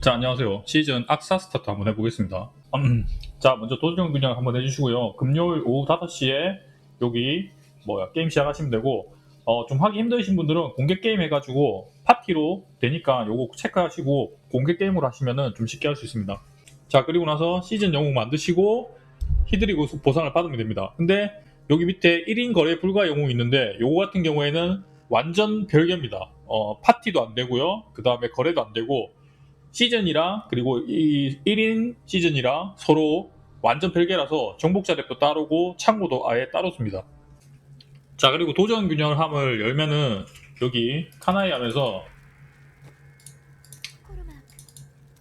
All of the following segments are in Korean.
자, 안녕하세요. 시즌 악사 스타트 한번 해보겠습니다. 음, 자, 먼저 도전 분양 한번 해주시고요. 금요일 오후 5시에 여기 뭐야 게임 시작하시면 되고 어, 좀 하기 힘드신 분들은 공개 게임 해가지고 파티로 되니까 요거 체크하시고 공개 게임으로 하시면은 좀 쉽게 할 수 있습니다. 자, 그리고 나서 시즌 영웅 만드시고 히드리고 보상을 받으면 됩니다. 근데 여기 밑에 1인 거래 불가 영웅이 있는데 요거 같은 경우에는 완전 별개입니다. 어, 파티도 안 되고요. 그 다음에 거래도 안 되고 시즌이랑 그리고 이 1인 시즌이랑 서로 완전 별개라서 정복자 랩도 따르고 창고도 아예 따로습니다. 자 그리고 도전 균형 함을 열면은 여기 카나이 하면서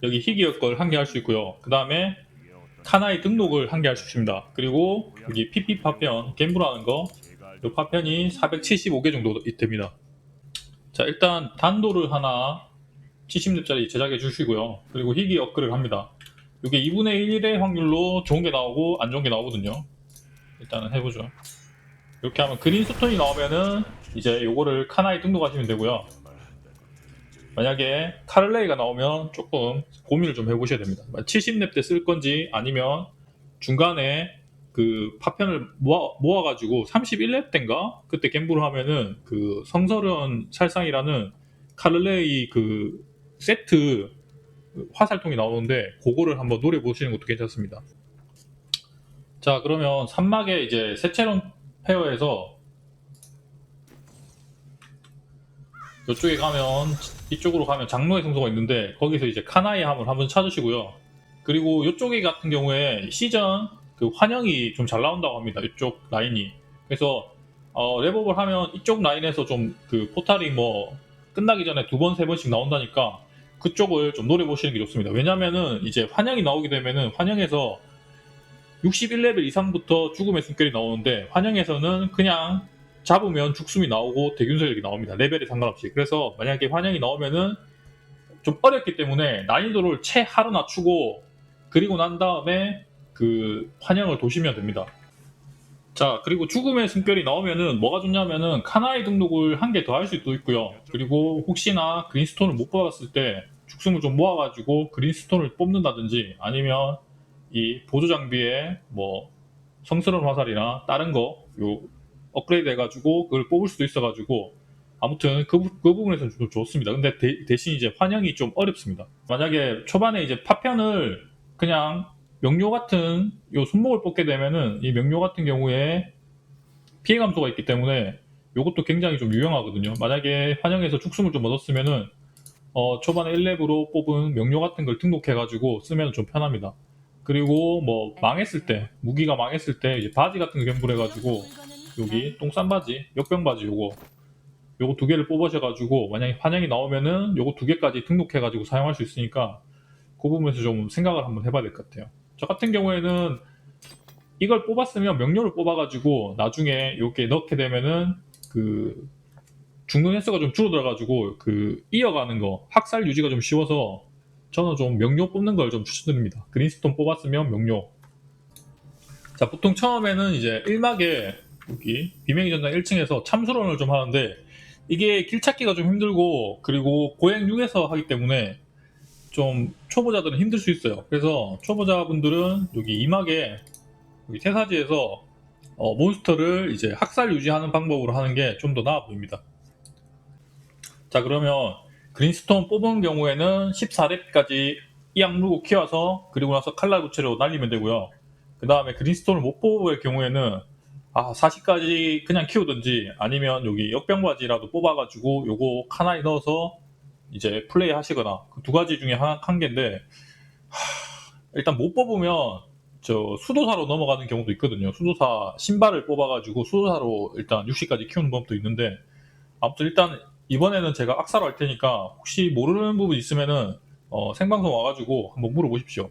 여기 희귀역 걸 한 개 할 수 있고요. 그 다음에 카나이 등록을 한 개 할 수 있습니다. 그리고 여기 PP 파편 갬블하는 거, 이 파편이 475개 정도 됩니다. 자 일단 단도를 하나 70렙짜리 제작해 주시고요. 그리고 희귀 업글을 합니다. 이게 2분의 1의 확률로 좋은 게 나오고 안 좋은 게 나오거든요. 일단은 해보죠. 이렇게 하면 그린 스톤이 나오면은 이제 요거를 카나에 등록하시면 되고요. 만약에 카를레이가 나오면 조금 고민을 좀 해보셔야 됩니다. 70렙 때 쓸 건지 아니면 중간에 그 파편을 모아, 모아가지고 31렙 때인가? 그때 갬블을 하면은 그 성설은 살상이라는 카를레이 그 세트 화살통이 나오는데 그거를 한번 노려보시는 것도 괜찮습니다. 자 그러면 산막에 이제 세체론 페어에서 이쪽에 가면 이쪽으로 가면 장로의 성소가 있는데 거기서 이제 카나이 함을 한번 찾으시고요. 그리고 이쪽에 같은 경우에 시전 그 환영이 좀 잘 나온다고 합니다. 이쪽 라인이. 그래서 어, 랩업을 하면 이쪽 라인에서 좀 그 포탈이 뭐 끝나기 전에 두 번, 세 번씩 나온다니까 그쪽을 좀 노려보시는 게 좋습니다. 왜냐면은 이제 환영이 나오게 되면은 환영에서 61레벨 이상부터 죽음의 숨결이 나오는데 환영에서는 그냥 잡으면 죽숨이 나오고 대균설력이 나옵니다. 레벨에 상관없이. 그래서 만약에 환영이 나오면은 좀 어렵기 때문에 난이도를 최하로 낮추고 그리고 난 다음에 그 환영을 도시면 됩니다. 자 그리고 죽음의 숨결이 나오면은 뭐가 좋냐면은 카나이 등록을 한 개 더 할 수도 있고요. 그리고 혹시나 그린스톤을 못 받았을 때 죽숨을 좀 모아가지고 그린스톤을 뽑는다든지 아니면 이 보조 장비에 뭐 성스러운 화살이나 다른 거 요 업그레이드 해가지고 그걸 뽑을 수도 있어가지고 아무튼 그, 부- 그 부분에서는 좀 좋습니다. 근데 대, 신 이제 환영이 좀 어렵습니다. 만약에 초반에 이제 파편을 그냥 명료 같은 요 손목을 뽑게 되면은 이 명료 같은 경우에 피해 감소가 있기 때문에 이것도 굉장히 좀 유용하거든요. 만약에 환영에서 죽숨을 좀 얻었으면은 어, 초반에 1렙으로 뽑은 명료 같은 걸 등록해가지고 쓰면 좀 편합니다. 그리고 뭐 망했을 때 무기가 망했을 때 이제 바지 같은 거 겸불해가지고 여기 똥싼 바지, 역병 바지 요거 요거 두 개를 뽑으셔가지고 만약에 환영이 나오면은 요거 두 개까지 등록해가지고 사용할 수 있으니까 그 부분에서 좀 생각을 한번 해봐야 될 것 같아요. 저 같은 경우에는 이걸 뽑았으면 명료를 뽑아가지고 나중에 이렇게 넣게 되면은 그 죽는 횟수가 좀 줄어들어가지고 그 이어가는 거 학살 유지가 좀 쉬워서 저는 좀 명료 뽑는 걸 좀 추천드립니다. 그린스톤 뽑았으면 명료. 자 보통 처음에는 이제 1막에 여기 비명의 전당 1층에서 참수론을 좀 하는데 이게 길 찾기가 좀 힘들고 그리고 고행 6에서 하기 때문에 좀 초보자들은 힘들 수 있어요. 그래서 초보자분들은 여기 이막에 여기 태사지에서 어, 몬스터를 이제 학살 유지하는 방법으로 하는 게 좀 더 나아 보입니다. 자 그러면 그린스톤 뽑은 경우에는 14렙까지 이악 물고 키워서 그리고 나서 칼날 부채로 날리면 되고요. 그 다음에 그린스톤을 못 뽑을 경우에는 아 40까지 그냥 키우든지 아니면 여기 역병바지라도 뽑아가지고 요거 카나에 넣어서 이제 플레이 하시거나 그 두 가지 중에 한, 한 개인데 하, 일단 못 뽑으면 저 수도사로 넘어가는 경우도 있거든요. 수도사 신발을 뽑아가지고 수도사로 일단 60까지 키우는 법도 있는데 아무튼 일단 이번에는 제가 악사로 할 테니까 혹시 모르는 부분 있으면은 어, 생방송 와가지고 한번 물어보십시오.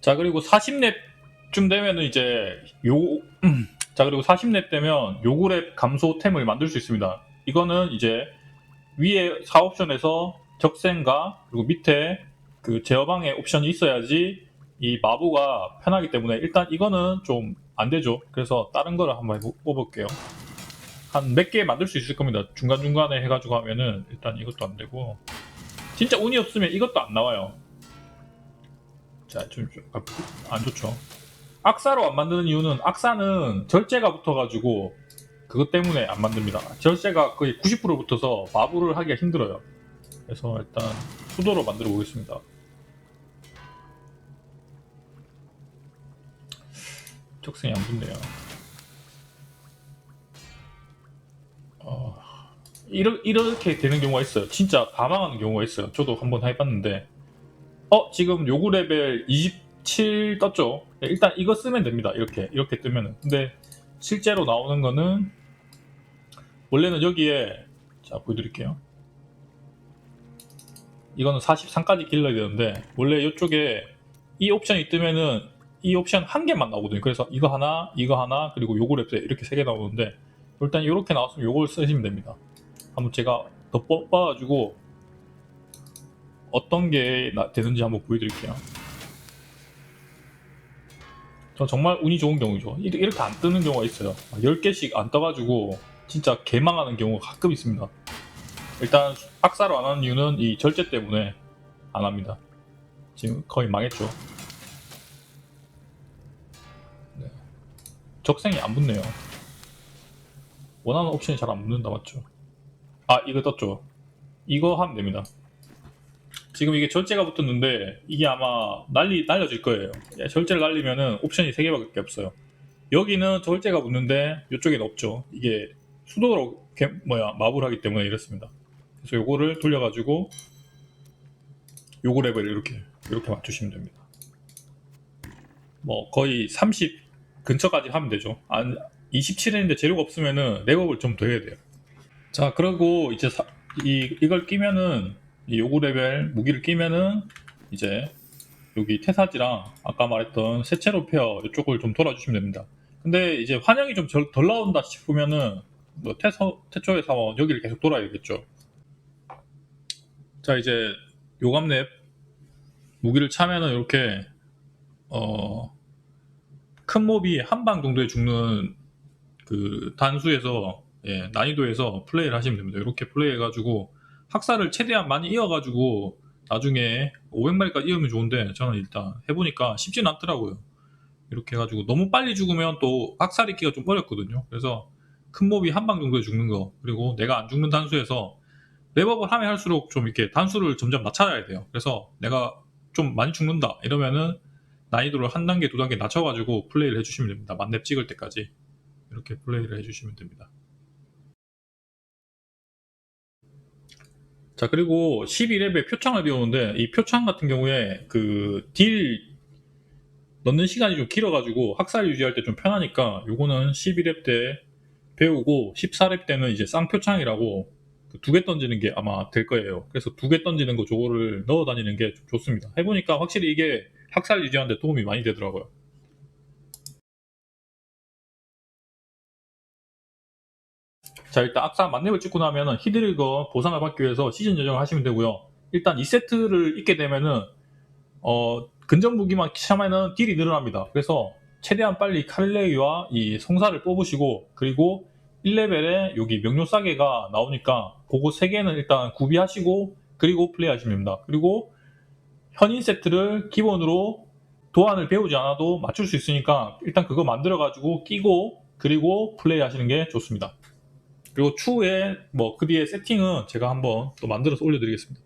자 그리고 40렙쯤 되면은 이제 요 자 그리고 40렙 되면 요구랩 감소템을 만들 수 있습니다. 이거는 이제 위에 4옵션에서 적생과 그리고 밑에 그 제어방의 옵션이 있어야지 이 마부가 편하기 때문에 일단 이거는 좀 안 되죠. 그래서 다른 거를 한번 뽑을게요. 한 몇 개 만들 수 있을 겁니다. 중간중간에 해가지고 하면은 일단 이것도 안 되고 진짜 운이 없으면 이것도 안 나와요. 자, 좀안 좋죠. 악사로 안 만드는 이유는 악사는 절제가 붙어가지고 그것 때문에 안 만듭니다. 절제가 거의 90% 붙어서 마부를 하기가 힘들어요. 그래서 일단 수도로 만들어 보겠습니다. 적성이 안 붙네요. 어, 이러, 이렇게 되는 경우가 있어요. 진짜 다 망하는 경우가 있어요. 저도 한번 해봤는데 어 지금 요구 레벨 27 떴죠? 네, 일단 이거 쓰면 됩니다. 이렇게 이렇게 뜨면은 근데 실제로 나오는 거는 원래는 여기에 자 보여드릴게요. 이거는 43까지 길러야 되는데 원래 이쪽에 이 옵션이 뜨면은 이 옵션 한 개만 나오거든요. 그래서 이거 하나, 이거 하나, 그리고 요거 랩세 이렇게 세 개 나오는데 일단 이렇게 나왔으면 요걸 쓰시면 됩니다. 한번 제가 더 뽑아가지고 어떤 게 나- 되는지 한번 보여드릴게요. 저 정말 운이 좋은 경우죠. 이렇게 안 뜨는 경우가 있어요. 10개씩 안 떠가지고 진짜 개망하는 경우가 가끔 있습니다. 일단 악사로 안 하는 이유는 이 절제 때문에 안 합니다. 지금 거의 망했죠. 네. 적생이 안 붙네요. 원하는 옵션이 잘 안 붙는다 맞죠? 아 이거 떴죠. 이거 하면 됩니다. 지금 이게 절제가 붙었는데 이게 아마 날리 날려질 거예요. 예, 절제를 날리면은 옵션이 3 개밖에 없어요. 여기는 절제가 붙는데 이쪽에는 없죠. 이게 수도로 개- 뭐야 마블 하기 때문에 이렇습니다. 그래서 요거를 돌려가지고 요거 레벨을 이렇게 이렇게 맞추시면 됩니다. 뭐 거의 30 근처까지 하면 되죠. 안 27인데 재료가 없으면은 랩업을 좀 더 해야 돼요. 자 그리고 이제 사- 이 이걸 끼면은 이 요구 레벨 무기를 끼면은 이제 여기 태사지랑 아까 말했던 세체로 페어 이쪽을 좀 돌아주시면 됩니다. 근데 이제 환영이 좀 덜 나온다 싶으면은 뭐 태서 태초의 사원 여기를 계속 돌아야겠죠. 자 이제 요감랩 무기를 차면은 이렇게 어, 큰 몹이 한 방 정도에 죽는 그 단수에서 예, 난이도에서 플레이를 하시면 됩니다. 이렇게 플레이해가지고 학살을 최대한 많이 이어가지고 나중에 500마리까지 이으면 좋은데 저는 일단 해보니까 쉽지는 않더라고요. 이렇게 해가지고 너무 빨리 죽으면 또 학살 있기가 좀 어렵거든요. 그래서 큰 몹이 한 방 정도에 죽는 거 그리고 내가 안 죽는 단수에서 랩업을 하면 할수록 좀 이렇게 단수를 점점 낮춰야 돼요. 그래서 내가 좀 많이 죽는다 이러면은 난이도를 한 단계 두 단계 낮춰가지고 플레이를 해주시면 됩니다. 만렙 찍을 때까지 이렇게 플레이를 해주시면 됩니다. 자 그리고 12렙에 표창을 배우는데 이 표창 같은 경우에 그 딜 넣는 시간이 좀 길어가지고 학살 유지할 때 좀 편하니까 요거는 12렙 때 배우고 14렙 때는 이제 쌍표창이라고 그 두개 던지는 게 아마 될 거예요. 그래서 두 개 던지는 거 저거를 넣어 다니는 게좀 좋습니다. 해보니까 확실히 이게 학살 유지하는데 도움이 많이 되더라고요. 자 일단 악사 만렙을 찍고 나면은 히드리거 보상을 받기 위해서 시즌 여정을 하시면 되고요. 일단 2세트를 입게 되면은 어 근접 무기만 차면은 딜이 늘어납니다. 그래서 최대한 빨리 칼레이와 이 송사를 뽑으시고 그리고 1레벨에 여기 명료 싸게가 나오니까 그거 3개는 일단 구비하시고 그리고 플레이하시면 됩니다. 그리고 현인 세트를 기본으로 도안을 배우지 않아도 맞출 수 있으니까 일단 그거 만들어 가지고 끼고 그리고 플레이 하시는 게 좋습니다. 그리고 추후에 뭐 그 뒤에 세팅은 제가 한번 또 만들어서 올려드리겠습니다.